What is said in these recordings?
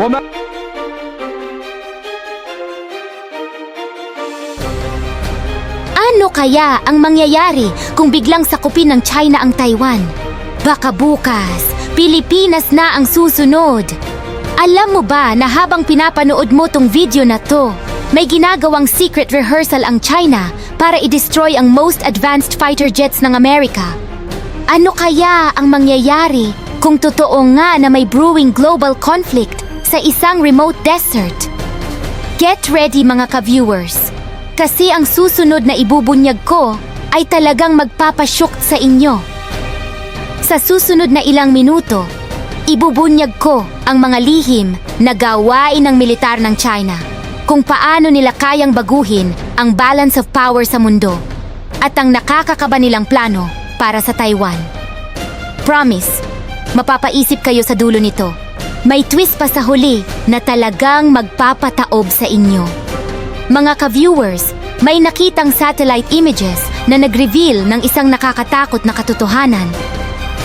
我们 Ano kaya ang mangyayari kung biglang sakupin ng China ang Taiwan? Baka bukas, Pilipinas na ang susunod. Alam mo ba na habang pinapanood mo tong video na to, may ginagawang secret rehearsal ang China para i-destroy ang most advanced fighter jets ng Amerika? Ano kaya ang mangyayari kung totoo nga na may brewing global conflict sa isang remote desert? Get ready mga ka-viewers. Kasi ang susunod na ibubunyag ko ay talagang magpapasyok sa inyo. Sa susunod na ilang minuto, ibubunyag ko ang mga lihim na gawain ng militar ng China kung paano nila kayang baguhin ang balance of power sa mundo at ang nakakakaba nilang plano para sa Taiwan. Promise, mapapaisip kayo sa dulo nito. May twist pa sa huli na talagang magpapataob sa inyo. Mga ka-viewers, may nakitang satellite images na nag-reveal ng isang nakakatakot na katotohanan.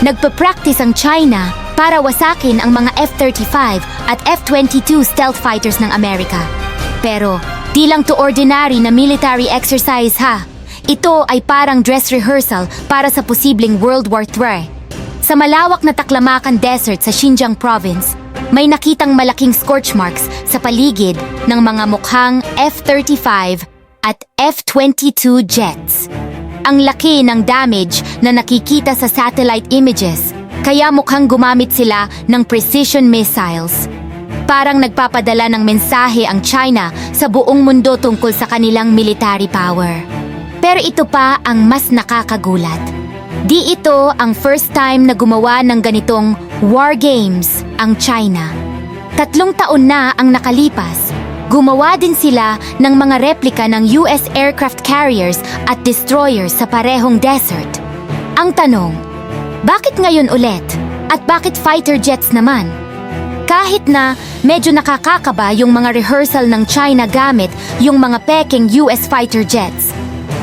Nagpa-practice ang China para wasakin ang mga F-35 at F-22 stealth fighters ng Amerika. Pero, di lang to ordinary na military exercise ha. Ito ay parang dress rehearsal para sa posibleng World War III. Sa malawak na taklamakan desert sa Xinjiang province, may nakitang malaking scorch marks sa paligid ng mga mukhang F-35 at F-22 jets. Ang laki ng damage na nakikita sa satellite images, kaya mukhang gumamit sila ng precision missiles. Parang nagpapadala ng mensahe ang China sa buong mundo tungkol sa kanilang military power. Pero ito pa ang mas nakakagulat. Di ito ang first time na gumawa ng ganitong war games ang China. Tatlong taon na ang nakalipas. Gumawa din sila ng mga replika ng US aircraft carriers at destroyers sa parehong desert. Ang tanong, bakit ngayon ulit? At bakit fighter jets naman? Kahit na medyo nakakakaba yung mga rehearsal ng China gamit yung mga peking US fighter jets,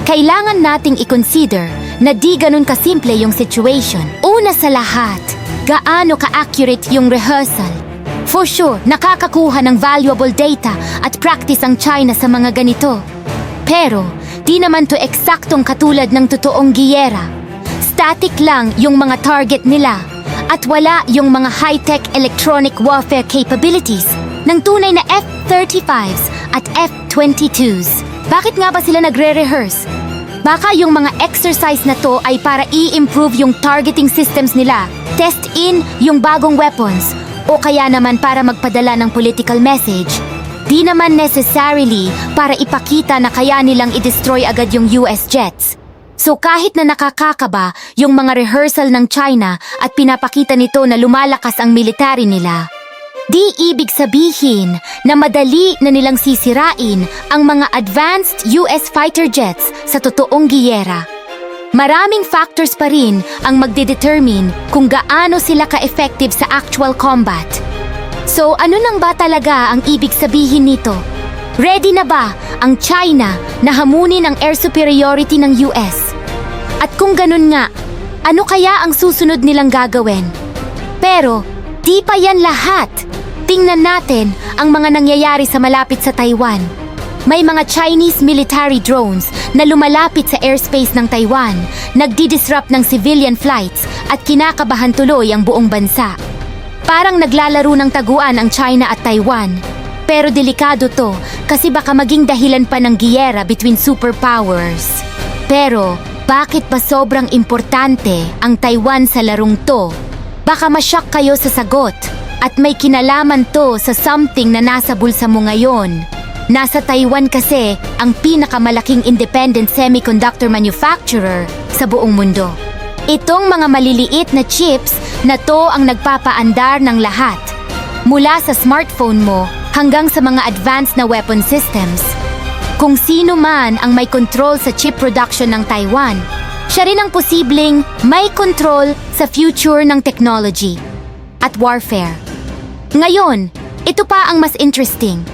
kailangan nating i-consider na di ganun kasimple yung situation. Una sa lahat, gaano ka-accurate yung rehearsal? For sure, nakakakuha ng valuable data at practice ang China sa mga ganito. Pero, di naman to eksaktong katulad ng totoong giyera. Static lang yung mga target nila at wala yung mga high-tech electronic warfare capabilities ng tunay na F-35s at F-22s. Bakit nga ba sila nagre-rehearse? Baka yung mga exercise na to ay para i-improve yung targeting systems nila, test in yung bagong weapons, o kaya naman para magpadala ng political message. Di naman necessarily para ipakita na kaya nilang i-destroy agad yung US jets. So kahit na nakakakaba yung mga rehearsal ng China at pinapakita nito na lumalakas ang military nila, di ibig sabihin na madali na nilang sisirain ang mga advanced US fighter jets sa totoong giyera. Maraming factors pa rin ang magdedetermine kung gaano sila ka-effective sa actual combat. So ano nang ba talaga ang ibig sabihin nito? Ready na ba ang China na hamunin ang air superiority ng US? At kung ganun nga, ano kaya ang susunod nilang gagawin? Pero, di pa yan lahat. Tingnan natin ang mga nangyayari sa malapit sa Taiwan. May mga Chinese military drones na lumalapit sa airspace ng Taiwan, nagdi-disrupt ng civilian flights at kinakabahan tuloy ang buong bansa. Parang naglalaro ng taguan ang China at Taiwan. Pero delikado to kasi baka maging dahilan pa ng giyera between superpowers. Pero bakit ba sobrang importante ang Taiwan sa larong to? Baka masyak kayo sa sagot at may kinalaman to sa something na nasa bulsa mo ngayon. Nasa Taiwan kasi ang pinakamalaking independent semiconductor manufacturer sa buong mundo. Itong mga maliliit na chips na to ang nagpapaandar ng lahat. Mula sa smartphone mo hanggang sa mga advanced na weapon systems. Kung sino man ang may control sa chip production ng Taiwan, siya rin ang posibleng may control sa future ng technology at warfare. Ngayon, ito pa ang mas interesting.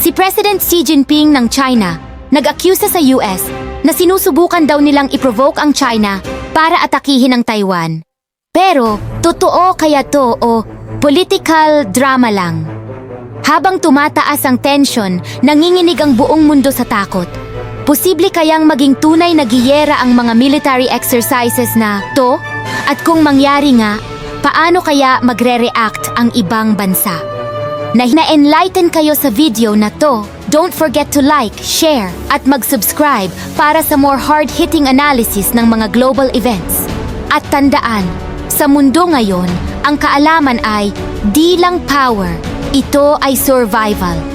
Si President Xi Jinping ng China nag-accuse sa US na sinusubukan daw nilang i-provoke ang China para atakihin ang Taiwan. Pero, totoo kaya to o political drama lang? Habang tumataas ang tension, nanginginig ang buong mundo sa takot. Posible kayang maging tunay na giyera ang mga military exercises na to? At kung mangyari nga, paano kaya magre-react ang ibang bansa? Na na-enlighten kayo sa video na to, don't forget to like, share, at mag-subscribe para sa more hard-hitting analysis ng mga global events. At tandaan, sa mundo ngayon, ang kaalaman ay di lang power, ito ay survival.